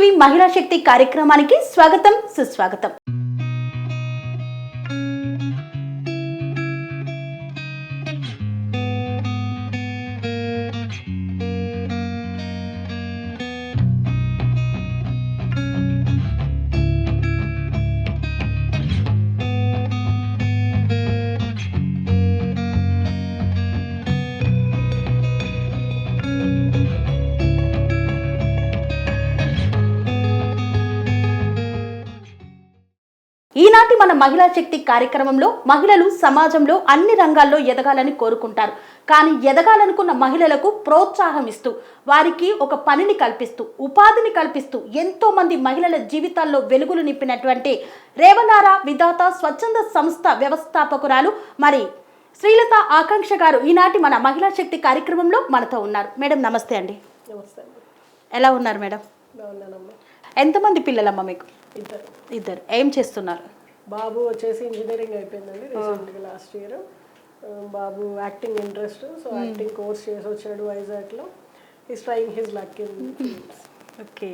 TV మహిళా శక్తి కార్యక్రమానికి స్వాగతం సుస్వాగతం. ఈనాటి మన మహిళా శక్తి కార్యక్రమంలో మహిళలు సమాజంలో అన్ని రంగాల్లో ఎదగాలని కోరుకుంటారు. కానీ ఎదగాలనుకున్న మహిళలకు ప్రోత్సాహం ఇస్తూ వారికి ఒక పనిని కల్పిస్తూ ఉపాధిని కల్పిస్తూ ఎంతో మంది మహిళల జీవితాల్లో వెలుగులు నింపినటువంటి రేవనార విధాత స్వచ్ఛంద సంస్థ వ్యవస్థాపకురాలు మరి శ్రీలత ఆకాంక్ష గారు ఈనాటి మన మహిళా శక్తి కార్యక్రమంలో మనతో ఉన్నారు. మేడం నమస్తే అండి. నమస్తే ఎలా ఉన్నారు మేడం? ఎంతమంది పిల్లలమ్మ మీకు? ఇద్దరు. ఇద్దరు. ఏం చేస్తున్నారు? బాబు వచ్చేసి ఇంజనీరింగ్ అయిపోయిందండి రీసెంట్గా లాస్ట్ ఇయర్ బాబు acting interest so acting course చేసి వచ్చాడు వైజాగ్లో. Is trying his luck in okay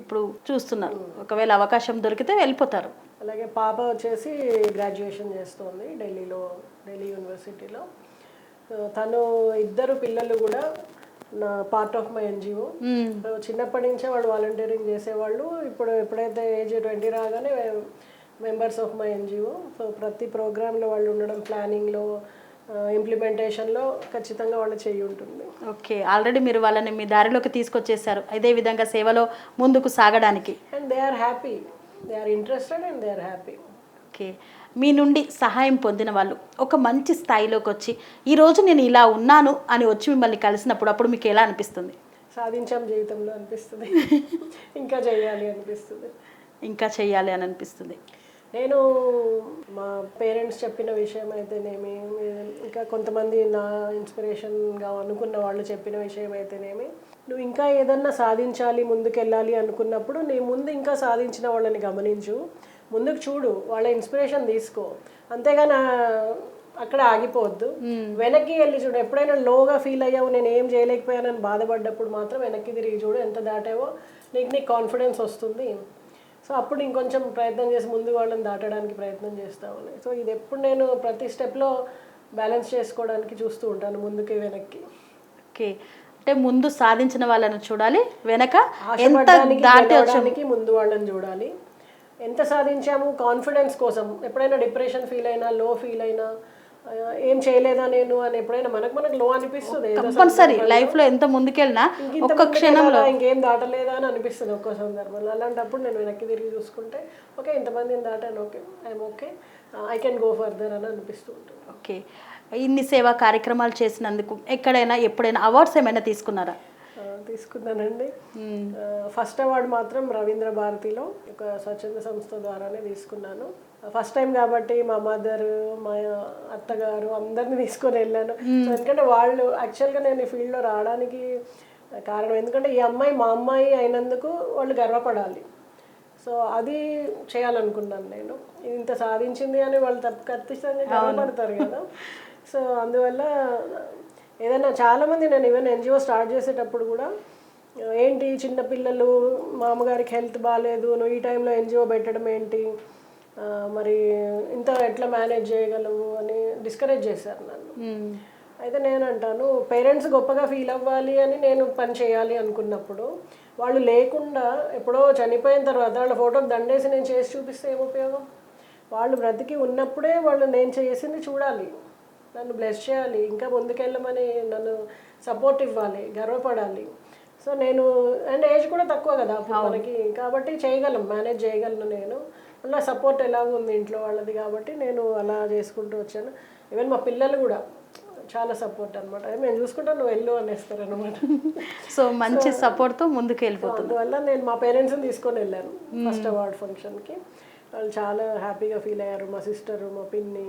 ఇప్పుడు చూస్తున్నారు ఒకవేళ అవకాశం దొరికితే వెళ్ళిపోతారు. అలాగే పాప వచ్చేసి గ్రాడ్యుయేషన్ చేస్తోంది ఢిల్లీలో ఢిల్లీ యూనివర్సిటీలో తను ఇద్దరు పిల్లలు కూడా నా పార్ట్ ఆఫ్ మై ఎన్జిఓ చిన్నప్పటి నుంచే వాళ్ళు వాలంటీరింగ్ చేసేవాళ్ళు. ఇప్పుడు ఎప్పుడైతే ఏజ్ ట్వంటీ రాగానే members of my NGO. So ప్రతి ప్రోగ్రాంలో వాళ్ళు ఉండడం ప్లానింగ్లో ఇంప్లిమెంటేషన్లో ఖచ్చితంగా వాళ్ళు చేయి ఉంటుంది. ఓకే ఆల్రెడీ మీరు వాళ్ళని మీ దారిలోకి తీసుకొచ్చేసారు. అదే విధంగా సేవలో ముందుకు సాగడానికి. And they are happy. They are interested and they are happy. Okay మీ నుండి సహాయం పొందిన వాళ్ళు ఒక మంచి స్థాయిలోకి వచ్చి ఈరోజు నేను ఇలా ఉన్నాను అని వచ్చి మిమ్మల్ని కలిసినప్పుడు అప్పుడు మీకు ఎలా అనిపిస్తుంది? సాధించాం జీవితంలో అనిపిస్తుంది. ఇంకా చేయాలి అనిపిస్తుంది. ఇంకా చెయ్యాలి అని అనిపిస్తుంది. నేను మా పేరెంట్స్ చెప్పిన విషయం అయితేనేమి ఇంకా కొంతమంది నా ఇన్స్పిరేషన్గా అనుకున్న వాళ్ళు చెప్పిన విషయం అయితేనేమి నువ్వు ఇంకా ఏదన్నా సాధించాలి ముందుకెళ్ళాలి అనుకున్నప్పుడు నీ ముందు ఇంకా సాధించిన వాళ్ళని గమనించు. ముందుకు చూడు వాళ్ళ ఇన్స్పిరేషన్ తీసుకో. అంతేగాని అక్కడ ఆగిపోవద్దు. వెనక్కి వెళ్ళి చూడు ఎప్పుడైనా లోగా ఫీల్ అయ్యావు నేను ఏం చేయలేకపోయానని బాధపడ్డప్పుడు మాత్రం వెనక్కి తిరిగి చూడు ఎంత దాటావో నీకు నీకు కాన్ఫిడెన్స్ వస్తుంది. సో అప్పుడు ఇంకొంచెం ప్రయత్నం చేసి ముందు వాళ్ళని దాటడానికి ప్రయత్నం చేస్తామని. సో ఇది ఎప్పుడు నేను ప్రతి స్టెప్లో బ్యాలెన్స్ చేసుకోవడానికి చూస్తూ ఉంటాను ముందుకి వెనక్కి. ఓకే. అంటే ముందు సాధించిన వాళ్ళని చూడాలి వెనక ఎంత ఆశపడడానికి దాటి వచ్చాము గెలవడానికి ముందు వాళ్ళని చూడాలి. ఎంత సాధించాము? కాన్ఫిడెన్స్ కోసం. ఎప్పుడైనా డిప్రెషన్ ఫీల్ అయినా లో ఫీల్ అయినా ఏం చేయలేదా నేను అని ఎప్పుడైనా మనకు మనకు లో అనిపిస్తుంది. ఏదో కంపల్సరీ లైఫ్లో ఎంత ముందుకెళ్ళినా ఒక్క క్షణంలో ఇంకేం దాటలేదా అని అనిపిస్తుంది ఒక్కో సందర్భంలో. అలాంటప్పుడు నేను వెనక్కి తిరిగి చూసుకుంటే ఓకే ఇంతమందిని దాటాను. Okay I'm okay I can go further అని అనిపిస్తూ ఉంటుంది. ఓకే. ఇన్ని సేవా కార్యక్రమాలు చేసినందుకు ఎక్కడైనా ఎప్పుడైనా అవార్డ్స్ ఏమైనా తీసుకున్నారా? తీసుకున్నానండి. ఫస్ట్ అవార్డు మాత్రం రవీంద్ర భారతిలో ఒక స్వచ్ఛంద సంస్థ ద్వారానే తీసుకున్నాను. ఫస్ట్ టైం కాబట్టి మా మదర్ మా అత్తగారు అందరిని తీసుకొని వెళ్ళాను. ఎందుకంటే వాళ్ళు యాక్చువల్గా నేను ఈ ఫీల్డ్లో రావడానికి కారణం. ఎందుకంటే ఈ అమ్మాయి మా అమ్మాయి అయినందుకు వాళ్ళు గర్వపడాలి. సో అది చేయాలనుకున్నాను నేను. ఇంత సాధించింది అని వాళ్ళు తప్ప ఖచ్చితంగా గర్వపడతారు కదా. సో అందువల్ల ఏదైనా చాలామంది నేను ఈవెన్ ఎన్జిఓ స్టార్ట్ చేసేటప్పుడు కూడా ఏంటి చిన్న పిల్లలు? మామగారికి హెల్త్ బాగాలేదు నువ్వు ఈ టైంలో ఎన్జిఓ పెట్టడం ఏంటి? మరి ఇంత ఎట్లా మేనేజ్ చేయగలవు అని డిస్కరేజ్ చేశారు నన్ను. అయితే నేను అంటాను పేరెంట్స్ గొప్పగా ఫీల్ అవ్వాలి అని నేను పని చేయాలి అనుకున్నప్పుడు వాళ్ళు లేకుండా ఎప్పుడో చనిపోయిన తర్వాత వాళ్ళ ఫోటోకి దండేసి నేను చేసి చూపిస్తే ఏం ఉపయోగం? వాళ్ళు బ్రతికి ఉన్నప్పుడే వాళ్ళు నేను చేసింది చూడాలి. నన్ను బ్లెస్ చేయాలి ఇంకా ముందుకెళ్ళమని నన్ను సపోర్ట్ ఇవ్వాలి గర్వపడాలి. సో నేను అండ్ ఏజ్ కూడా తక్కువ కదా మనకి. కాబట్టి చేయగలం మేనేజ్ చేయగలను నేను. మళ్ళీ సపోర్ట్ ఎలాగో ఉంది ఇంట్లో వాళ్ళది కాబట్టి నేను అలా చేసుకుంటూ వచ్చాను. ఈవెన్ మా పిల్లలు కూడా చాలా సపోర్ట్ అనమాట మేము చూసుకుంటాం నువ్వు వెళ్ళు అనేస్తారు అనమాట సో మంచి సపోర్ట్తో ముందుకు వెళ్ళిపోతుంది అందువల్ల నేను మా పేరెంట్స్ని తీసుకొని వెళ్ళాను ఫస్ట్ అవార్డ్ ఫంక్షన్కి వాళ్ళు చాలా హ్యాపీగా ఫీల్ అయ్యారు. మా సిస్టరు మా పిన్ని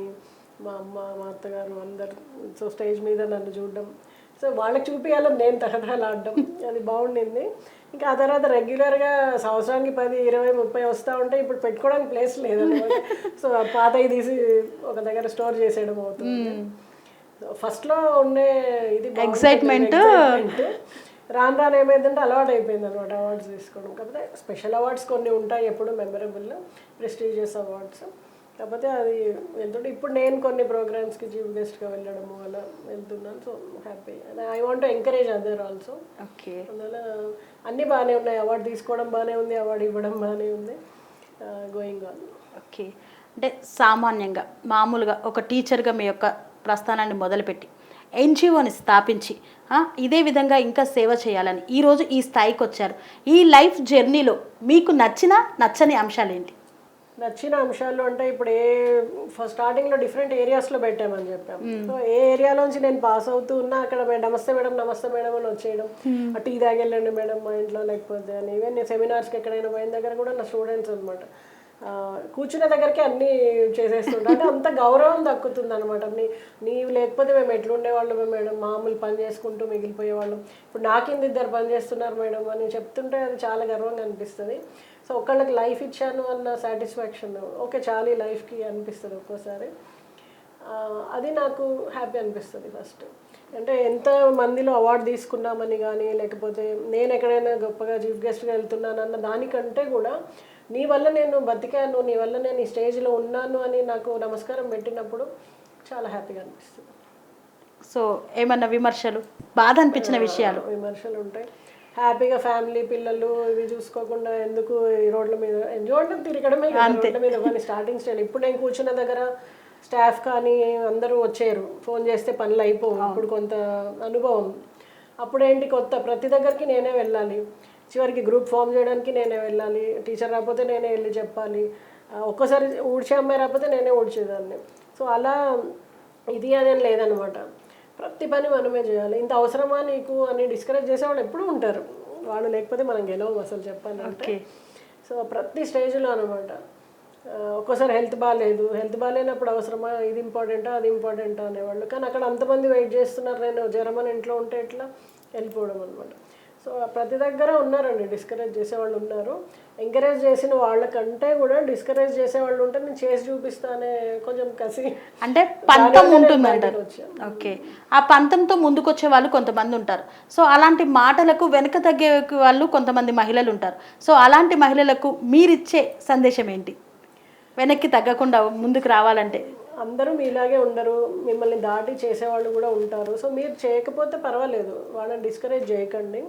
మా అమ్మ మా అత్తగారు అందరు. సో స్టేజ్ మీద నన్ను చూడడం సో వాళ్ళకి చూపించాలని నేను తహతహలాడడం అది బాగుండింది. ఇంకా ఆ తర్వాత రెగ్యులర్గా సంవత్సరానికి పది ఇరవై ముప్పై వస్తూ ఉంటే ఇప్పుడు పెట్టుకోవడానికి ప్లేస్ లేదన్నమాట సో పాతవి తీసి ఒక దగ్గర స్టోర్ చేసేయడం అవుతుంది. ఫస్ట్లో ఉండే ఇది excitement. రాను రాను ఏమైందంటే అలవాటు అయిపోయింది అనమాట అవార్డ్స్ తీసుకోవడం. కాకపోతే స్పెషల్ అవార్డ్స్ కొన్ని ఉంటాయి ఎప్పుడు మెమరబుల్ ప్రెస్టీజియస్ అవార్డ్స్ కాకపోతే అది వెళ్తుంటే ఇప్పుడు నేను కొన్ని ప్రోగ్రామ్స్కి చీఫ్ గెస్ట్గా వెళ్ళడము అలా వెళ్తున్నాను so happy I want encourage other also okay. అందువల్ల అన్నీ బాగానే ఉన్నాయి. అవార్డు తీసుకోవడం బాగానే ఉంది అవార్డు ఇవ్వడం బాగానే ఉంది గోయింగ్ ఆన్ ఓకే. అంటే సామాన్యంగా మామూలుగా ఒక టీచర్గా మీ యొక్క ప్రస్థానాన్ని మొదలుపెట్టి ఎన్జిఓని స్థాపించి ఇదే విధంగా ఇంకా సేవ చేయాలని ఈరోజు ఈ స్థాయికి వచ్చారు. ఈ లైఫ్ జర్నీలో మీకు నచ్చిన నచ్చని అంశాలు ఏంటి? నచ్చిన అంశాలు అంటే ఇప్పుడు ఏ ఫస్ట్ స్టార్టింగ్లో డిఫరెంట్ ఏరియాస్లో పెట్టామని చెప్పాం. సో ఏ ఏరియాలోంచి నేను పాస్ అవుతూ ఉన్నా అక్కడ నమస్తే మేడం నమస్తే మేడం అని వచ్చేయడం. టీ తాగెళ్ళండి మేడం మా ఇంట్లో లేకపోతే అని. ఈవెన్ నేను సెమినార్స్కి ఎక్కడైనా పోయిన దగ్గర కూడా నా స్టూడెంట్స్ అనమాట కూర్చునే దగ్గరికి అన్నీ చేసేస్తుంటా అంటే అంత గౌరవం దక్కుతుంది అనమాట నీ నీవు లేకపోతే మేము ఎట్లుండేవాళ్ళం మేడం? మామూలు పని చేసుకుంటూ మిగిలిపోయేవాళ్ళం. ఇప్పుడు నా కింద ఇద్దరు పని చేస్తున్నారు మేడం అని చెప్తుంటే అది చాలా గర్వంగా అనిపిస్తుంది. సో ఒకళ్ళకి లైఫ్ ఇచ్చాను అన్న సాటిస్ఫాక్షన్. ఓకే చాలు లైఫ్కి అనిపిస్తుంది ఒక్కోసారి. అది నాకు హ్యాపీ అనిపిస్తుంది ఫస్ట్. అంటే ఎంత మందిలో అవార్డు తీసుకున్నామని కానీ లేకపోతే నేను ఎక్కడైనా గొప్పగా చీఫ్ గెస్ట్గా వెళ్తున్నాను అన్న దానికంటే కూడా నీ వల్ల నేను బతికాను నీ వల్ల నేను ఈ స్టేజ్లో ఉన్నాను అని నాకు నమస్కారం పెట్టినప్పుడు చాలా హ్యాపీగా అనిపిస్తుంది. సో ఏమన్నా విమర్శలు? బాధ అనిపించిన విషయాలు? విమర్శలు ఉంటాయి హ్యాపీగా ఫ్యామిలీ పిల్లలు ఇవి చూసుకోకుండా ఎందుకు ఈ రోడ్ల మీద ఎంజాయ్ అంటే తిరగడమే రోడ్ల మీద కానీ స్టార్టింగ్ స్టైల్ ఇప్పుడు నేను కూర్చున్న దగ్గర స్టాఫ్ కానీ అందరూ వచ్చారు. ఫోన్ చేస్తే పనులు అయిపోవు. ఇప్పుడు కొంత అనుభవం. అప్పుడేంటి కొత్త? ప్రతి దగ్గరికి నేనే వెళ్ళాలి. చివరికి గ్రూప్ ఫామ్ చేయడానికి నేనే వెళ్ళాలి. టీచర్ రాకపోతే నేనే వెళ్ళి చెప్పాలి. ఒక్కోసారి ఊడ్చే అమ్మాయి రాకపోతే నేనే ఊడ్చేదాన్ని. సో అలా ఇది అదేం లేదనమాట. ప్రతి పని మనమే చేయాలి. ఇంత అవసరమా నీకు అని డిస్కరేజ్ చేసేవాళ్ళు ఎప్పుడూ ఉంటారు. వాళ్ళు లేకపోతే మనం గెలవం అసలు చెప్పాలంటే. సో ప్రతి స్టేజ్లో అనమాట ఒక్కోసారి హెల్త్ బాగాలేదు హెల్త్ బాగాలేనప్పుడు అవసరమా? ఇది ఇంపార్టెంటా? అది ఇంపార్టెంటా అనేవాళ్ళు. కానీ అక్కడ అంతమంది వెయిట్ చేస్తున్నారు. నేను జ్వరం అని ఇంట్లో ఉంటే ఎట్లా? వెళ్ళిపోవడం అనమాట సో ప్రతి దగ్గర ఉన్నారండి డిస్కరేజ్ చేసేవాళ్ళు ఉన్నారు. ఎంకరేజ్ చేసిన వాళ్ళకంటే కూడా డిస్కరేజ్ చేసేవాళ్ళు ఉంటే నేను చేసి చూపిస్తానే కొంచెం కసి అంటే పంతం ఉంటుంది అంటారు. ఓకే. ఆ పంతంతో ముందుకొచ్చే వాళ్ళు కొంతమంది ఉంటారు. సో అలాంటి మాటలకు వెనక తగ్గే వాళ్ళు కొంతమంది మహిళలు ఉంటారు. సో అలాంటి మహిళలకు మీరిచ్చే సందేశం ఏంటి? వెనక్కి తగ్గకుండా ముందుకు రావాలంటే? అందరూ మీలాగే ఉండరు. మిమ్మల్ని దాటి చేసేవాళ్ళు కూడా ఉంటారు. సో మీరు చేయకపోతే పర్వాలేదు. వాళ్ళని డిస్కరేజ్ చేయకండి.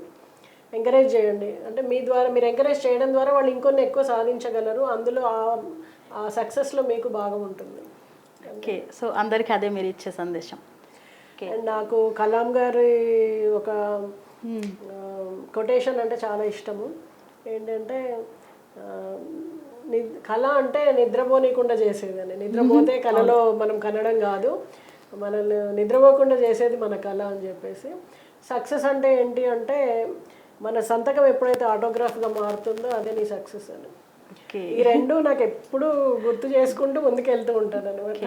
ఎంకరేజ్ చేయండి. అంటే మీ ద్వారా మీరు ఎంకరేజ్ చేయడం ద్వారా వాళ్ళు ఇంకొన్ని ఎక్కువ సాధించగలరు. అందులో ఆ- సక్సెస్లో మీకు భాగం ఉంటుంది. ఓకే. సో అందరికీ అదే మీరు ఇచ్చే సందేశం. నాకు కలాం గారి ఒక కొటేషన్ అంటే చాలా ఇష్టము. ఏంటంటే కళ అంటే నిద్రపోనీయకుండా చేసేదని. నిద్రపోతే కళలో మనం కనడం కాదు. మనల్ని నిద్రపోకుండా చేసేది మన కళ అని చెప్పేసి. సక్సెస్ అంటే ఏంటి అంటే మన సంతకం ఎప్పుడైతే ఆటోగ్రాఫ్గా మారుతుందో అదే నీ సక్సెస్ అని. ఈ రెండు నాకు ఎప్పుడు గుర్తు చేసుకుంటూ ముందుకెళ్తూ ఉంటాను అనమాట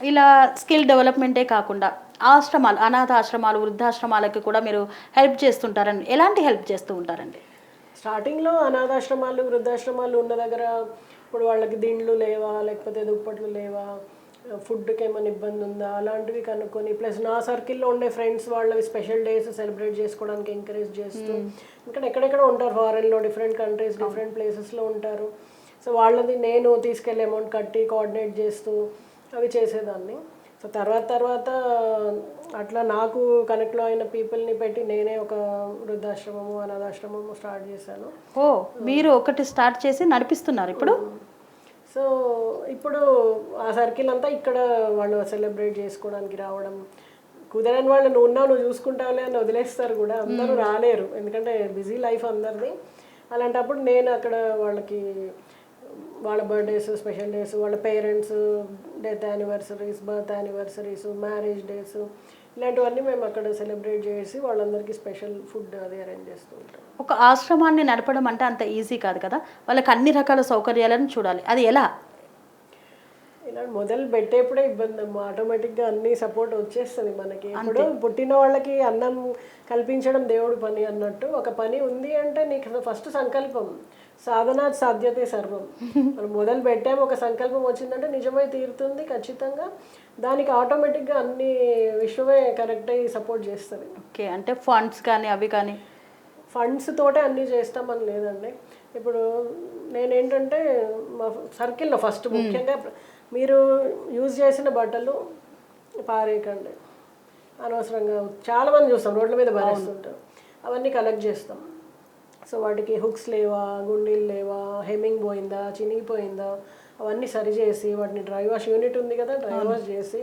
ఇలా స్కిల్ డెవలప్మెంటే కాకుండా ఆశ్రమాలు అనాథ ఆశ్రమాలు వృద్ధాశ్రమాలకు కూడా మీరు హెల్ప్ చేస్తుంటారండి ఎలాంటి హెల్ప్ చేస్తూ ఉంటారండి? స్టార్టింగ్లో అనాథాశ్రమాలు వృద్ధాశ్రమాలు ఉన్న దగ్గర ఇప్పుడు వాళ్ళకి దిండ్లు లేవా లేకపోతే దుప్పట్లు లేవా ఫుడ్కి ఏమైనా ఇబ్బంది ఉందా అలాంటివి కనుక్కొని ప్లస్ నా సర్కిల్లో ఉండే ఫ్రెండ్స్ వాళ్ళవి స్పెషల్ డేస్ సెలబ్రేట్ చేసుకోవడానికి ఎంకరేజ్ చేస్తూ ఇంకా ఎక్కడెక్కడ ఉంటారు ఫారెన్లో డిఫరెంట్ కంట్రీస్ డిఫరెంట్ ప్లేసెస్లో ఉంటారు. సో వాళ్ళది నేను తీసుకెళ్ళి అమౌంట్ కట్టి కోఆర్డినేట్ చేస్తూ అవి చేసేదాన్ని. సో తర్వాత తర్వాత అట్లా నాకు కనెక్ట్లో అయిన పీపుల్ని పెట్టి నేనే ఒక వృద్ధాశ్రమము అనాథాశ్రమము స్టార్ట్ చేశాను. ఓ మీరు ఒకటి స్టార్ట్ చేసి నడిపిస్తున్నారు ఇప్పుడు? సో ఇప్పుడు ఆ సర్కిల్ అంతా ఇక్కడ వాళ్ళు సెలబ్రేట్ చేసుకోవడానికి రావడం కుదరని వాళ్ళు నువ్వు ఉన్నావు నువ్వు చూసుకుంటావులే అని వదిలేస్తారు కూడా. అందరూ రాలేరు. ఎందుకంటే బిజీ లైఫ్ అందరిది. అలాంటప్పుడు నేను అక్కడ వాళ్ళకి వాళ్ళ బర్త్డేస్ స్పెషల్ డేస్ వాళ్ళ parents death anniversaries birth anniversaries marriage days ఇలాంటివన్నీ మేము అక్కడ సెలబ్రేట్ చేసి వాళ్ళందరికీ స్పెషల్ ఫుడ్ అది అరేంజ్ చేస్తూ ఉంటాం. ఒక ఆశ్రమాన్ని నడపడం అంటే అంత ఈజీ కాదు కదా? వాళ్ళకి అన్ని రకాల సౌకర్యాలను చూడాలి. అది ఎలా? ఇలా మొదలు పెట్టేప్పుడే ఇబ్బంది. అమ్మా ఆటోమేటిక్గా అన్ని సపోర్ట్ వచ్చేస్తుంది మనకి. ఇప్పుడు పుట్టిన వాళ్ళకి అన్నం కల్పించడం దేవుడి పని అన్నట్టు. ఒక పని ఉంది అంటే నీకు ఫస్ట్ సంకల్పం. సాధన సాధ్యతే సర్వం. మనం మొదలు పెట్టాము ఒక సంకల్పం వచ్చిందంటే నిజమై తీరుతుంది ఖచ్చితంగా. దానికి ఆటోమేటిక్గా అన్ని విశ్వమే కరెక్ట్ అయ్యి సపోర్ట్ చేస్తుంది. ఓకే అంటే ఫండ్స్ కానీ అవి కానీ? ఫండ్స్ తోటే అన్నీ చేస్తామని లేదండి. ఇప్పుడు నేనేంటంటే మా సర్కిల్లో ఫస్ట్ ముఖ్యంగా మీరు యూజ్ చేసిన బట్టలు పారేయకండి. అనవసరంగా చాలామంది చూస్తాం రోడ్ల మీద పారేస్తుంటారు. అవన్నీ కలెక్ట్ చేస్తాం. సో వాటికి హుక్స్ లేవా గుండీలు లేవా హెమ్మింగ్ పోయిందా చినిగిపోయిందా అవన్నీ సరి చేసి వాటిని డ్రై వాష్ యూనిట్ ఉంది కదా డ్రై వాష్ చేసి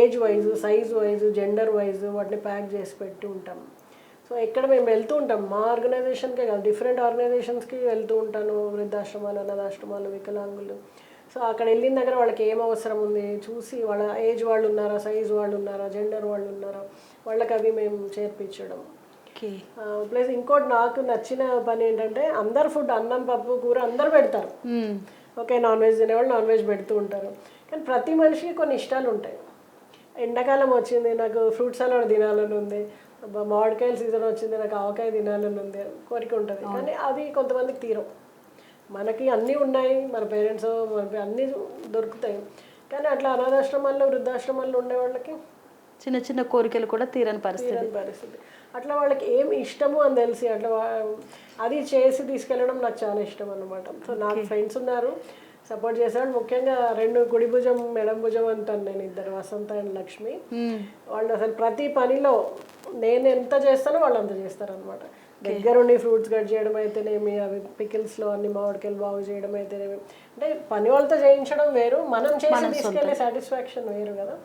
age wise size wise gender wise వాటిని ప్యాక్ చేసి పెట్టి ఉంటాం. సో ఎక్కడ మేము వెళ్తూ ఉంటాం మా ఆర్గనైజేషన్కే కాదు డిఫరెంట్ ఆర్గనైజేషన్స్కి వెళ్తూ ఉంటాను వృద్ధాశ్రమాలు అనాథాశ్రమాలు వికలాంగులు. సో అక్కడ వెళ్ళిన దగ్గర వాళ్ళకి ఏం అవసరం ఉంది? చూసి వాళ్ళ ఏజ్ వాళ్ళు ఉన్నారా సైజ్ వాళ్ళు ఉన్నారా జెండర్ వాళ్ళు ఉన్నారా వాళ్ళకి అవి మేము చేర్పించడం. ప్లస్ ఇంకోటి నాకు నచ్చిన పని ఏంటంటే అందరు ఫుడ్ అన్నం పప్పు కూర అందరు పెడతారు. ఓకే నాన్ వెజ్ తినేవాళ్ళు నాన్ వెజ్ పెడుతూ ఉంటారు. కానీ ప్రతి మనిషికి కొన్ని ఇష్టాలు ఉంటాయి. ఎండాకాలం వచ్చింది నాకు ఫ్రూట్ సలాడ్ తినాలని ఉంది. మామిడికాయల సీజన్ వచ్చింది నాకు ఆవకాయ తినాలని ఉంది కోరిక ఉంటుంది. కానీ అవి కొంతమందికి తీరం మనకి అన్నీ ఉన్నాయి మన పేరెంట్స్ మన అన్నీ దొరుకుతాయి. కానీ అట్లా అనాథాశ్రమాల్లో వృద్ధాశ్రమాల్లో ఉండే వాళ్ళకి చిన్న చిన్న కోరికలు కూడా తీరని పరిస్థితి. పరిస్థితి. అట్లా వాళ్ళకి ఏం ఇష్టము అని తెలిసి అట్లా అది చేసి తీసుకెళ్ళడం నాకు చాలా ఇష్టం అనమాట సో నాకు ఫ్రెండ్స్ ఉన్నారు సపోర్ట్ చేసేవాళ్ళు ముఖ్యంగా రెండు కుడి భుజం మెడం భుజం అంటాను నేను ఇద్దరు వసంత అండ్ లక్ష్మి. మ్మ్. వాళ్ళు అసలు ప్రతి పనిలో నేను ఎంత చేస్తానో వాళ్ళు అంత చేస్తారు అనమాట దగ్గరుండి ఫ్రూట్స్ కట్ చేయడం అయితేనేమి అవి పికిల్స్లో అన్ని మామిడికాయలు బాగు చేయడం అయితేనేమి. అంటే పని వాళ్ళతో చేయించడం వేరు మనం చేసి తీసుకెళ్ళే సాటిస్ఫాక్షన్ వేరు కదా.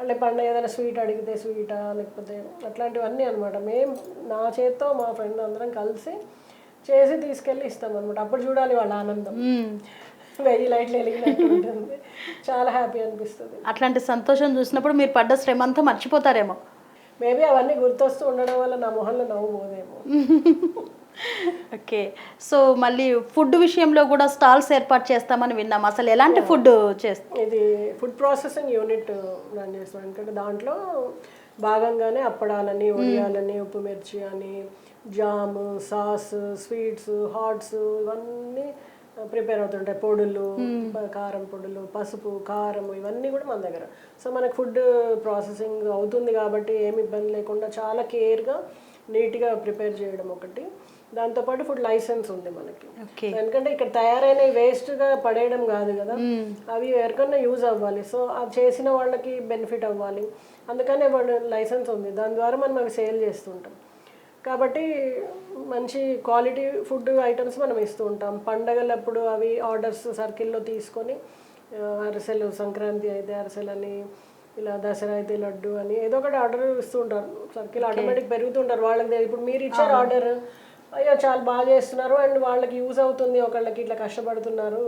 అంటే పండుగ ఏదైనా స్వీట్ అడిగితే స్వీటా లేకపోతే అట్లాంటివన్నీ అనమాట మేము నా చేత్తో మా ఫ్రెండ్ అందరం కలిసి చేసి తీసుకెళ్ళి ఇస్తాం అనమాట అప్పుడు చూడాలి వాళ్ళ ఆనందం. వెయ్యి లైట్లు వెలిగినట్టు ఉంటుంది. చాలా హ్యాపీ అనిపిస్తుంది. అట్లాంటి సంతోషం చూసినప్పుడు మీరు పడ్డ శ్రమ అంతా మర్చిపోతారేమో. మేబీ అవన్నీ గుర్తొస్తూ ఉండడం వల్ల నా మొహంలో నవ్వు పోదేమో. ఓకే. సో మళ్ళీ ఫుడ్ విషయంలో కూడా స్టాల్స్ ఏర్పాటు చేస్తామని విన్నాం. అసలు ఎలాంటి ఫుడ్ చేస్తాం ఇది ఫుడ్ ప్రాసెసింగ్ యూనిట్ రన్ చేస్తాం. ఎందుకంటే దాంట్లో భాగంగానే అప్పడాలని ఉడియాలని ఉప్పు మిర్చి అని జామ్ సాస్ స్వీట్స్ హాట్స్ ఇవన్నీ ప్రిపేర్ అవుతుంటాయి. పొడులు ప- కారం పొడులు పసుపు కారం ఇవన్నీ కూడా మన దగ్గర. సో మనకు ఫుడ్ ప్రాసెసింగ్ అవుతుంది కాబట్టి ఏమి ఇబ్బంది లేకుండా చాలా కేర్గా నీట్గా ప్రిపేర్ చేయడం ఒకటి. దాంతోపాటు ఫుడ్ లైసెన్స్ ఉంది మనకి. ఎందుకంటే ఇక్కడ తయారైన వేస్ట్గా పడేయడం కాదు కదా. అవి ఎవరికన్నా యూజ్ అవ్వాలి. సో అది చేసిన వాళ్ళకి బెనిఫిట్ అవ్వాలి. అందుకనే వాళ్ళు లైసెన్స్ ఉంది. దాని ద్వారా మనం అవి సేల్ చేస్తుంటాం. కాబట్టి మంచి క్వాలిటీ ఫుడ్ ఐటమ్స్ మనం ఇస్తూ ఉంటాం. పండగలప్పుడు అవి ఆర్డర్స్ సర్కిల్లో తీసుకొని అరిసెలు సంక్రాంతి అయితే అరిసెలని ఇలా దసరా అయితే లడ్డు అని ఏదో ఒకటి ఆర్డర్ ఇస్తూ ఉంటారు. సర్కిల్ ఆటోమేటిక్ పెరుగుతుంటారు వాళ్ళకి ఇప్పుడు మీరు ఇచ్చారు ఆర్డర్ అయ్యో చాలా బాగా చేస్తున్నారు అండ్ వాళ్ళకి యూజ్ అవుతుంది ఒకళ్ళకి ఇట్లా కష్టపడుతున్నారు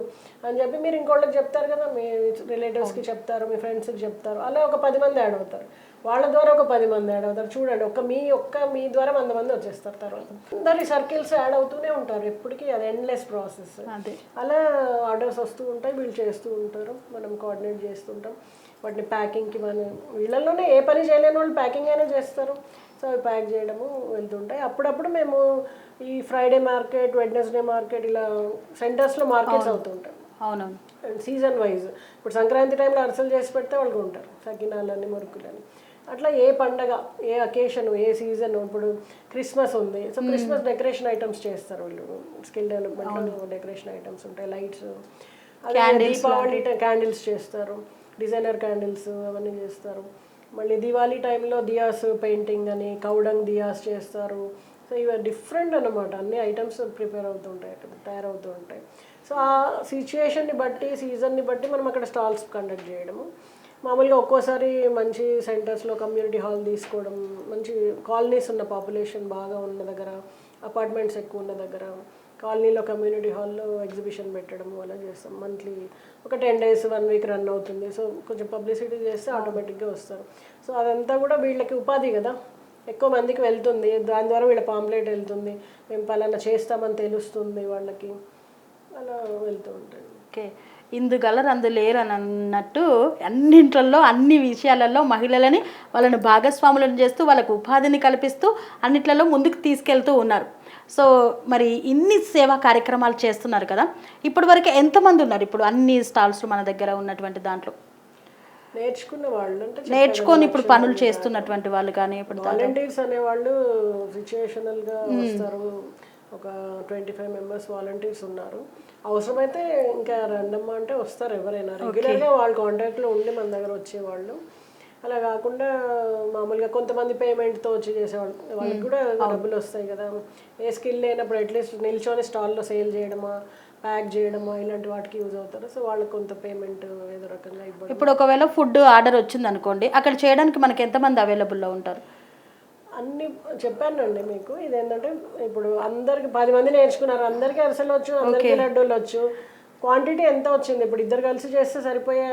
అని చెప్పి మీరు ఇంకోళ్ళకి చెప్తారు కదా మీ రిలేటివ్స్కి చెప్తారు మీ ఫ్రెండ్స్కి చెప్తారు. అలా ఒక పది మంది యాడ్ అవుతారు. వాళ్ళ ద్వారా ఒక పది మంది యాడ్ అవుతారు. చూడండి ఒక్క మీ ఒక్క మీ ద్వారా వంద మంది వచ్చేస్తారు తర్వాత. అందరి సర్కిల్స్ యాడ్ అవుతూనే ఉంటారు. ఎప్పటికీ అది ఎండ్లెస్ ప్రాసెస్ అదే. అలా ఆర్డర్స్ వస్తూ ఉంటాయి వీళ్ళు చేస్తూ ఉంటారు. మనం కోఆర్డినేట్ చేస్తుంటాం వాటిని ప్యాకింగ్కి మనం వీళ్ళల్లోనే ఏ పని చేయలేని వాళ్ళు ప్యాకింగ్ అయినా చేస్తారు. సో అవి ప్యాక్ చేయడము వెళ్తుంటాయి. అప్పుడప్పుడు మేము ఈ ఫ్రైడే మార్కెట్ వెడ్నెస్డే మార్కెట్ ఇలా సెంటర్స్లో మార్కెట్స్ అవుతుంటాయి. అవునవును. Season wise. ఇప్పుడు సంక్రాంతి టైంలో అరసలు చేసి పెడితే వాళ్ళు ఉంటారు సకినాలని మురుకులని. అట్లా ఏ పండగ ఏ అకేషన్ ఏ సీజన్ ఇప్పుడు క్రిస్మస్ ఉంది. సో క్రిస్మస్ డెకరేషన్ ఐటమ్స్ చేస్తారు వీళ్ళు. స్కిల్ డెవలప్మెంట్లో డెకరేషన్ ఐటమ్స్ ఉంటాయి. లైట్స్. దీపావళి క్యాండిల్స్ చేస్తారు. డిజైనర్ క్యాండిల్స్ అవన్నీ చేస్తారు. మళ్ళీ దివాళీ టైంలో దియాస్ పెయింటింగ్ అని కౌడంగ్ దియాస్ చేస్తారు. సో ఇవి డిఫరెంట్ అన్నమాట. అన్ని ఐటమ్స్ ప్రిపేర్ అవుతుంటాయి అక్కడ తయారవుతూ ఉంటాయి. సో ఆ సిచ్యుయేషన్ని బట్టి సీజన్ని బట్టి మనం అక్కడ స్టాల్స్ కండక్ట్ చేయడము. మామూలుగా ఒక్కోసారి మంచి సెంటర్స్లో కమ్యూనిటీ హాల్ తీసుకోవడం మంచి కాలనీస్ ఉన్న పాపులేషన్ బాగా ఉన్న దగ్గర అపార్ట్మెంట్స్ ఎక్కువ ఉన్న దగ్గర కాలనీలో కమ్యూనిటీ హాల్లో ఎగ్జిబిషన్ పెట్టడం అలా చేస్తాం. మంత్లీ ఒక ten days one week run అవుతుంది. సో కొంచెం పబ్లిసిటీ చేస్తే ఆటోమేటిక్గా వస్తారు. సో అదంతా కూడా వీళ్ళకి ఉపాధి కదా. ఎక్కువ మందికి వెళ్తుంది. దాని ద్వారా వీళ్ళ పాంప్లెట్ వెళ్తుంది. మేము పలానా చేస్తామని తెలుస్తుంది వాళ్ళకి. అలా వెళ్తూ ఉంటాయి ఓకే. ఇందు గలరు అందు లేరు అని అన్నట్టు అన్నింట్లలో అన్ని విషయాలలో మహిళలని వాళ్ళని భాగస్వాములను చేస్తూ వాళ్ళకు ఉపాధిని కల్పిస్తూ అన్నిట్లలో ముందుకు తీసుకెళ్తూ ఉన్నారు. సో మరి ఇన్ని సేవా కార్యక్రమాలు చేస్తున్నారు కదా ఇప్పటి వరకు ఎంతమంది ఉన్నారు? ఇప్పుడు అన్ని స్టాల్స్ మన దగ్గర ఉన్నటువంటి దాంట్లో. నేర్చుకున్న వాళ్ళు అంటే నేర్చుకొని ఇప్పుడు పనులు చేస్తున్నటువంటి వాళ్ళు కానీ ఇప్పుడు వాలంటీర్స్ అనేవాళ్ళు సిచ్యువేషనల్గా వస్తారు. ఒక ట్వంటీ ఫైవ్ మెంబర్స్ వాలంటీర్స్ ఉన్నారు. అవసరమైతే ఇంకా రండమ్మ అంటే వస్తారు ఎవరైనా. రెగ్యులర్గా వాళ్ళ కాంటాక్ట్లో ఉండి మన దగ్గర వచ్చేవాళ్ళు. అలా కాకుండా మామూలుగా కొంతమంది payment తో వచ్చి చేసేవాళ్ళు. వాళ్ళకి కూడా డబ్బులు వస్తాయి కదా. ఏ స్కిల్ లేనప్పుడు అట్లీస్ట్ నిల్చొని స్టాల్లో సేల్ చేయడమా ప్యాక్ చేయడమా ఇలాంటి వాటికి యూజ్ అవుతారు. సో వాళ్ళకి కొంత పేమెంట్ ఏదో రకంగా ఇవ్వడం. ఇప్పుడు ఒకవేళ ఫుడ్ ఆర్డర్ వచ్చింది అనుకోండి అక్కడ చేయడానికి మనకి ఎంతమంది అవైలబుల్లో ఉంటారు? అన్ని చెప్పానండి మీకు. ఇదేంటంటే ఇప్పుడు అందరికి పది మంది నేర్చుకున్నారు. అందరికీ అరిసెలు వచ్చు అందరికీ లడ్డూలు వచ్చు. క్వాంటిటీ ఎంత వచ్చింది? ఇప్పుడు ఇద్దరు కలిసి చేస్తే సరిపోయే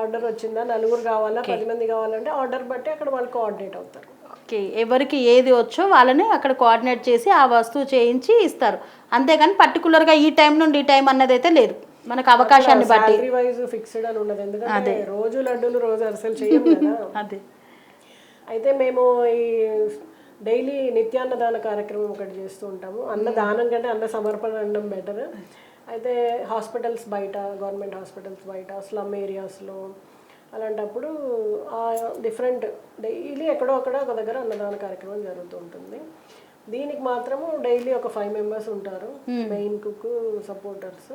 ఆర్డర్ వచ్చిందా? నలుగురు కావాలా? పది మంది కావాలంటే ఆర్డర్ బట్టి అక్కడ వాళ్ళు కోఆర్డినేట్ అవుతారు. ఓకే. ఎవరికి ఏది వచ్చో వాళ్ళని అక్కడ కోఆర్డినేట్ చేసి ఆ వస్తువు చేయించి ఇస్తారు. అంతేగాని పర్టికులర్గా ఈ టైం నుండి ఈ టైం అన్నది అయితే లేదు. మనకు అవకాశాన్ని బట్టి. వైజ్ ఫిక్స్డ్ అని ఉన్నది. ఎందుకంటే రోజు లడ్డూలు రోజు అరిసెలు చేయం కదా. అదే. అయితే మేము ఈ డైలీ నిత్యాన్నదాన కార్యక్రమం ఒకటి చేస్తూ ఉంటాము. అన్నదానం కంటే అన్న సమర్పణ అనడం బెటర్. అయితే హాస్పిటల్స్ బయట గవర్నమెంట్ హాస్పిటల్స్ బయట స్లమ్ ఏరియాస్లో అలాంటప్పుడు ఆ డిఫరెంట్ డైలీ ఎక్కడో అక్కడ ఒక దగ్గర అన్నదాన కార్యక్రమం జరుగుతూ ఉంటుంది. దీనికి మాత్రము డైలీ ఒక ఫైవ్ మెంబర్స్ ఉంటారు మెయిన్ కుక్ సపోర్టర్స్.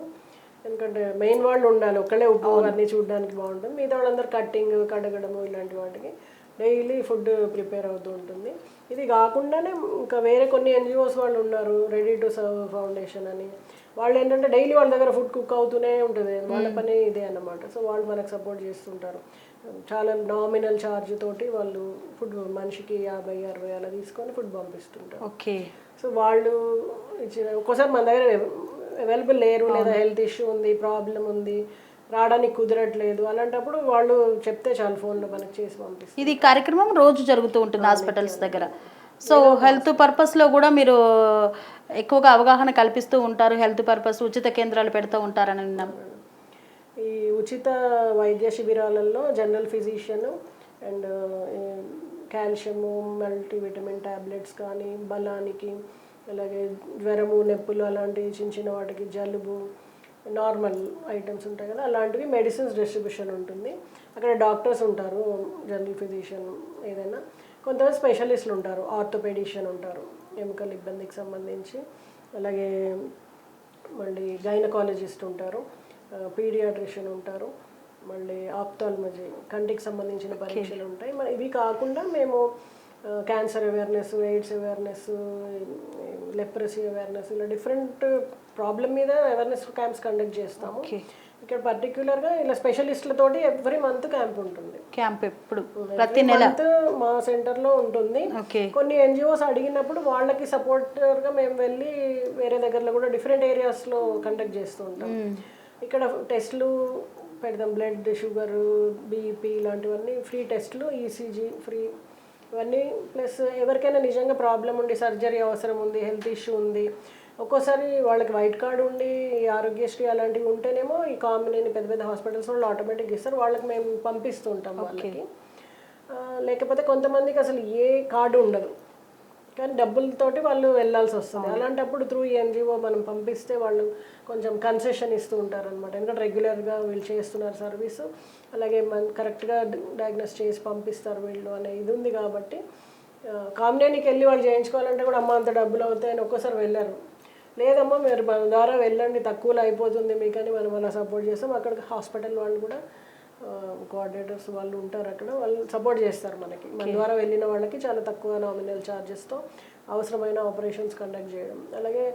ఎందుకంటే మెయిన్ వాళ్ళు ఉండాలి ఒక్కళ్ళే ఉప్పు అన్నీ చూడడానికి బాగుంటుంది. మిగతా వాళ్ళందరూ కట్టింగ్ కడగడము ఇలాంటి వాటికి డైలీ ఫుడ్ ప్రిపేర్ అవుతూ ఉంటుంది. ఇది కాకుండానే ఇంకా వేరే కొన్ని ఎన్జిఓస్ వాళ్ళు ఉన్నారు రెడీ టు సర్వ్ ఫౌండేషన్ అని. వాళ్ళు ఏంటంటే డైలీ వాళ్ళ దగ్గర ఫుడ్ కుక్ అవుతూనే ఉంటుంది. వాళ్ళ పని ఇదే అన్నమాట. సో వాళ్ళు మనకు సపోర్ట్ చేస్తుంటారు. చాలా నామినల్ ఛార్జ్ తోటి వాళ్ళు ఫుడ్ మనిషికి యాభై అరవై అలా తీసుకొని ఫుడ్ పంపిస్తుంటారు. ఓకే. సో వాళ్ళు ఇచ్చిన ఒక్కోసారి మన దగ్గర అవైలబుల్ లేరు లేదా హెల్త్ ఇష్యూ ఉంది ప్రాబ్లం ఉంది రావడానికి కుదరట్లేదు. అలాంటప్పుడు వాళ్ళు చెప్తే చాలు ఫోన్లో మనకి చేసి పంపిస్తారు. ఇది కార్యక్రమం రోజు జరుగుతూ ఉంటుంది హాస్పిటల్స్ దగ్గర. సో హెల్త్ పర్పస్లో కూడా మీరు ఎక్కువగా అవగాహన కల్పిస్తూ ఉంటారు హెల్త్ పర్పస్ ఉచిత కేంద్రాలు పెడుతూ ఉంటారని విన్నాం ఈ ఉచిత వైద్య శిబిరాలలో general physician and calcium multivitamin tablets కానీ బలానికి అలాగే జ్వరము నొప్పులు అలాంటి చిన్న చిన్న వాటికి జలుబు నార్మల్ ఐటమ్స్ ఉంటాయి కదా అలాంటివి మెడిసిన్స్ డిస్ట్రిబ్యూషన్ ఉంటుంది. అక్కడ డాక్టర్స్ ఉంటారు జనరల్ ఫిజిషియన్ ఏదైనా. కొంతమంది స్పెషలిస్టులు ఉంటారు ఆర్థోపెడిషియన్ ఉంటారు ఎముకల ఇబ్బందికి సంబంధించి అలాగే మళ్ళీ గైనకాలజిస్ట్ ఉంటారు పీడియాట్రిషియన్ ఉంటారు మళ్ళీ ఆప్థాల్మజీ కంటికి సంబంధించిన పరీక్షలు ఉంటాయి. మరి ఇవి కాకుండా మేము cancer awareness AIDS awareness leprosy awareness ఇలా డిఫరెంట్ ప్రాబ్లం మీద అవేర్నెస్ క్యాంప్స్ కండక్ట్ చేస్తాము. ఇక్కడ పర్టికులర్గా ఇలా స్పెషలిస్టులతోటి ఎవ్రీ మంత్ క్యాంప్ ఉంటుంది. క్యాంప్ ఎప్పుడు? ప్రతి నెల? మా సెంటర్లో ఉంటుంది. కొన్ని ఎన్జిఓస్ అడిగినప్పుడు వాళ్ళకి సపోర్టర్గా మేము వెళ్ళి వేరే దగ్గరలో కూడా డిఫరెంట్ ఏరియాస్లో కండక్ట్ చేస్తూ ఉంటాం. ఇక్కడ టెస్ట్లు పెడదాం బ్లడ్ షుగర్ బీపీ ఇలాంటివన్నీ ఫ్రీ టెస్ట్లు ఈసీజీ ఫ్రీ ఇవన్నీ ప్లస్ ఎవరికైనా నిజంగా ప్రాబ్లం ఉండి సర్జరీ అవసరం ఉంది హెల్త్ ఇష్యూ ఉంది ఒక్కోసారి వాళ్ళకి వైట్ కార్డు ఉండి ఈ ఆరోగ్యశ్రీ అలాంటివి ఉంటేనేమో ఈ కామన్ పెద్ద పెద్ద హాస్పిటల్స్ వాళ్ళు ఆటోమేటిక్ ఇస్తారు. వాళ్ళకి మేము పంపిస్తూ ఉంటాం వాళ్ళకి. లేకపోతే కొంతమందికి అసలు ఏ కార్డు ఉండదు. కానీ డబ్బులతోటి వాళ్ళు వెళ్ళాల్సి వస్తుంది. అలాంటప్పుడు త్రూ ఈ ఎన్జిఓ మనం పంపిస్తే వాళ్ళు కొంచెం కన్సెషన్ ఇస్తూ ఉంటారు అనమాట ఎందుకంటే రెగ్యులర్గా వీళ్ళు చేస్తున్నారు సర్వీసు. అలాగే మన కరెక్ట్గా డయాగ్నోస్ చేసి పంపిస్తారు వీళ్ళు అనే ఇది ఉంది కాబట్టి కామినేనికి వెళ్ళి వాళ్ళు చేయించుకోవాలంటే కూడా అమ్మ అంత డబ్బులు అవుతాయని ఒక్కోసారి వెళ్ళారు. లేదమ్మా మీరు మన ద్వారా వెళ్ళండి తక్కువలో అయిపోతుంది మీకని మనం అలా సపోర్ట్ చేస్తాం. అక్కడ హాస్పిటల్ వాళ్ళు కూడా కోఆర్డినేటర్స్ వాళ్ళు ఉంటారు అక్కడ వాళ్ళు సపోర్ట్ చేస్తారు మనకి. మన ద్వారా వెళ్ళిన వాళ్ళకి చాలా తక్కువ నామినల్ ఛార్జెస్తో అవసరమైన ఆపరేషన్స్ కండక్ట్ చేయడం. అలాగే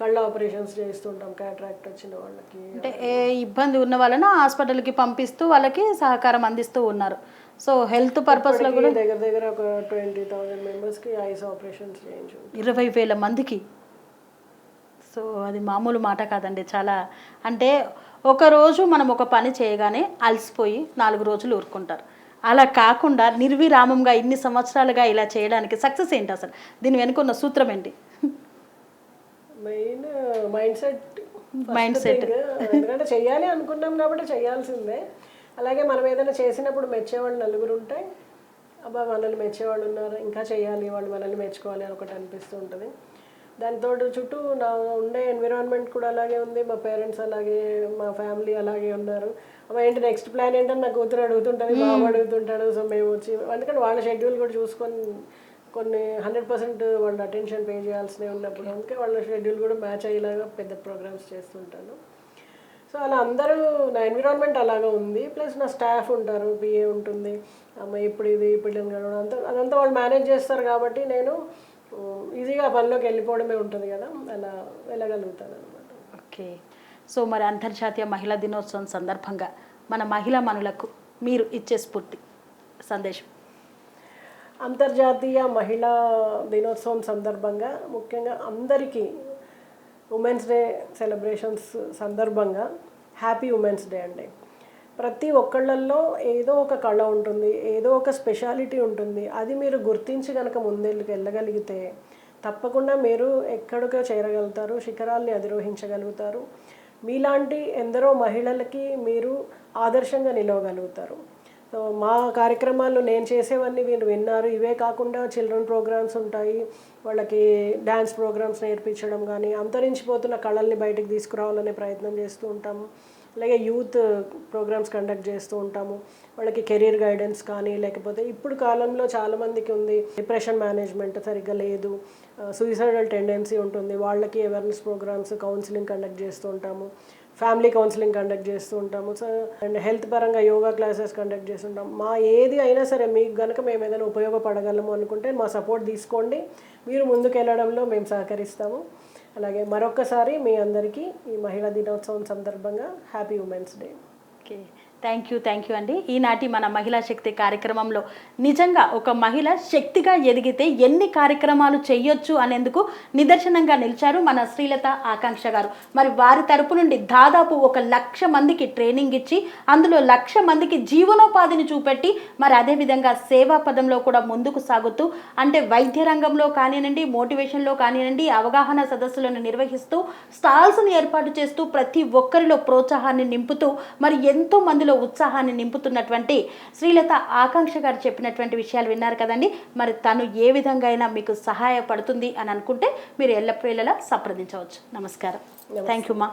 కళ్ళ ఆపరేషన్స్ చేస్తుంటాం క్యాట్రాక్ట్ వచ్చిన వాళ్ళకి. అంటే ఏ ఇబ్బంది ఉన్న వాళ్ళని హాస్పిటల్కి పంపిస్తూ వాళ్ళకి సహకారం అందిస్తూ ఉన్నారు. సో హెల్త్ పర్పస్లో కూడా దగ్గర దగ్గర ఒక ట్వంటీ థౌజండ్ మెంబర్స్కి ఐస్ ఆపరేషన్స్ చేయించు ఇరవై వేల మందికి సో అది మామూలు మాట కాదండి చాలా. అంటే ఒక రోజు మనం ఒక పని చేయగానే అలసిపోయి నాలుగు రోజులు ఊరుకుంటారు. అలా కాకుండా నిర్విరామంగా ఇన్ని సంవత్సరాలుగా ఇలా చేయడానికి సక్సెస్ ఏంటి అసలు? దీని వెనుక ఉన్న సూత్రం ఏంటి? Main mind set. Mind set. ఎందుకంటే చెయ్యాలి అనుకున్నాం కాబట్టి చేయాల్సిందే అలాగే మనం ఏదైనా చేసినప్పుడు మెచ్చేవాళ్ళు నలుగురు ఉంటే అబ్బా మనల్ని మెచ్చేవాళ్ళు ఉన్నారు ఇంకా చేయాలి వాళ్ళు మనల్ని మెచ్చుకోవాలి అని ఒకటి అనిపిస్తూ ఉంటుంది. దానితో చుట్టూ నా ఉండే ఎన్విరాన్మెంట్ కూడా అలాగే ఉంది. మా పేరెంట్స్ అలాగే మా ఫ్యామిలీ అలాగే ఉన్నారు. అమ్మ ఏంటి నెక్స్ట్ ప్లాన్ ఏంటని నా కూతురు అడుగుతుంటుంది బాబు అడుగుతుంటాడు. సో మేము వచ్చి ఎందుకంటే వాళ్ళ షెడ్యూల్ కూడా చూసుకొని కొన్ని హండ్రెడ్ పర్సెంట్ వాళ్ళ అటెన్షన్ పే చేయాల్సినవి ఉన్నప్పుడు అందుకే వాళ్ళ షెడ్యూల్ కూడా మ్యాచ్ అయ్యేలాగా పెద్ద ప్రోగ్రామ్స్ చేస్తుంటాను. సో అలా అందరూ నా ఎన్విరాన్మెంట్ అలాగా ఉంది. ప్లస్ నా స్టాఫ్ ఉంటారు పిఏ ఉంటుంది. అమ్మ ఇప్పుడు ఇది ఇప్పుడు అంతా అదంతా వాళ్ళు మేనేజ్ చేస్తారు కాబట్టి నేను ఈజీగా పనిలోకి వెళ్ళిపోవడమే ఉంటుంది కదా అలా వెళ్ళగలుగుతాను అనమాట ఓకే. సో మరి అంతర్జాతీయ మహిళా దినోత్సవం సందర్భంగా మన మహిళా మనులకు మీరు ఇచ్చే స్ఫూర్తి సందేశం. అంతర్జాతీయ మహిళా దినోత్సవం సందర్భంగా ముఖ్యంగా అందరికీ ఉమెన్స్ డే సెలబ్రేషన్స్ సందర్భంగా హ్యాపీ ఉమెన్స్ డే అండి. ప్రతి ఒక్కళ్ళల్లో ఏదో ఒక కళ ఉంటుంది ఏదో ఒక స్పెషాలిటీ ఉంటుంది. అది మీరు గుర్తించి కనుక ముందెళ్ళకి వెళ్ళగలిగితే తప్పకుండా మీరు ఎక్కడికో చేరగలుగుతారు శిఖరాల్ని అధిరోహించగలుగుతారు. మీలాంటి ఎందరో మహిళలకి మీరు ఆదర్శంగా నిలవగలుగుతారు. సో మా కార్యక్రమాలు నేను చేసేవన్నీ మీరు విన్నారు. ఇవే కాకుండా చిల్డ్రన్ ప్రోగ్రామ్స్ ఉంటాయి. వాళ్ళకి డ్యాన్స్ ప్రోగ్రామ్స్ నేర్పించడం కానీ అంతరించిపోతున్న కళల్ని బయటకు తీసుకురావాలనే ప్రయత్నం చేస్తూ ఉంటాము. అలాగే యూత్ ప్రోగ్రామ్స్ కండక్ట్ చేస్తూ ఉంటాము. వాళ్ళకి కెరీర్ గైడెన్స్ కానీ లేకపోతే ఇప్పుడు కాలంలో చాలామందికి ఉంది డిప్రెషన్ మేనేజ్మెంట్ సరిగ్గా లేదు సూయిసైడల్ టెండెన్సీ ఉంటుంది. వాళ్ళకి అవేర్నెస్ ప్రోగ్రామ్స్ కౌన్సిలింగ్ కండక్ట్ చేస్తూ ఉంటాము. ఫ్యామిలీ కౌన్సిలింగ్ కండక్ట్ చేస్తూ ఉంటాము. సో అండ్ హెల్త్ పరంగా యోగా క్లాసెస్ కండక్ట్ చేస్తుంటాం మా ఏది అయినా సరే మీకు కనుక మేము ఏదైనా ఉపయోగపడగలము అనుకుంటే మా సపోర్ట్ తీసుకోండి. మీరు ముందుకు వెళ్ళడంలో మేము సహకరిస్తాము. అలాగే మరొకసారి మీ అందరికీ ఈ మహిళా దినోత్సవం సందర్భంగా happy women's day okay. Thank you thank you అండి. ఈనాటి మన మహిళా శక్తి కార్యక్రమంలో నిజంగా ఒక మహిళ శక్తిగా ఎదిగితే ఎన్ని కార్యక్రమాలు చేయొచ్చు అనేందుకు నిదర్శనంగా నిలిచారు మన శ్రీలత ఆకాంక్ష గారు. మరి వారి తరపు నుండి దాదాపు ఒక లక్ష మందికి ట్రైనింగ్ ఇచ్చి అందులో లక్ష మందికి జీవనోపాధిని చూపెట్టి మరి అదేవిధంగా సేవా పదంలో కూడా ముందుకు సాగుతూ అంటే వైద్య రంగంలో కానివ్వండి మోటివేషన్లో కానివ్వండి అవగాహన సదస్సులను నిర్వహిస్తూ స్టాల్స్ను ఏర్పాటు చేస్తూ ప్రతి ఒక్కరిలో ప్రోత్సాహాన్ని నింపుతూ మరి ఎంతో మందిలో ఉత్సాహాన్ని నింపుతున్నటువంటి శ్రీలత ఆకాంక్ష గారు చెప్పినటువంటి విషయాలు విన్నారు కదండి. మరి తను ఏ విధంగా అయినా మీకు సహాయపడుతుంది అని అనుకుంటే మీరు ఎల్లప్పుడూ సంప్రదించవచ్చు. నమస్కారం. థ్యాంక్ యూ మా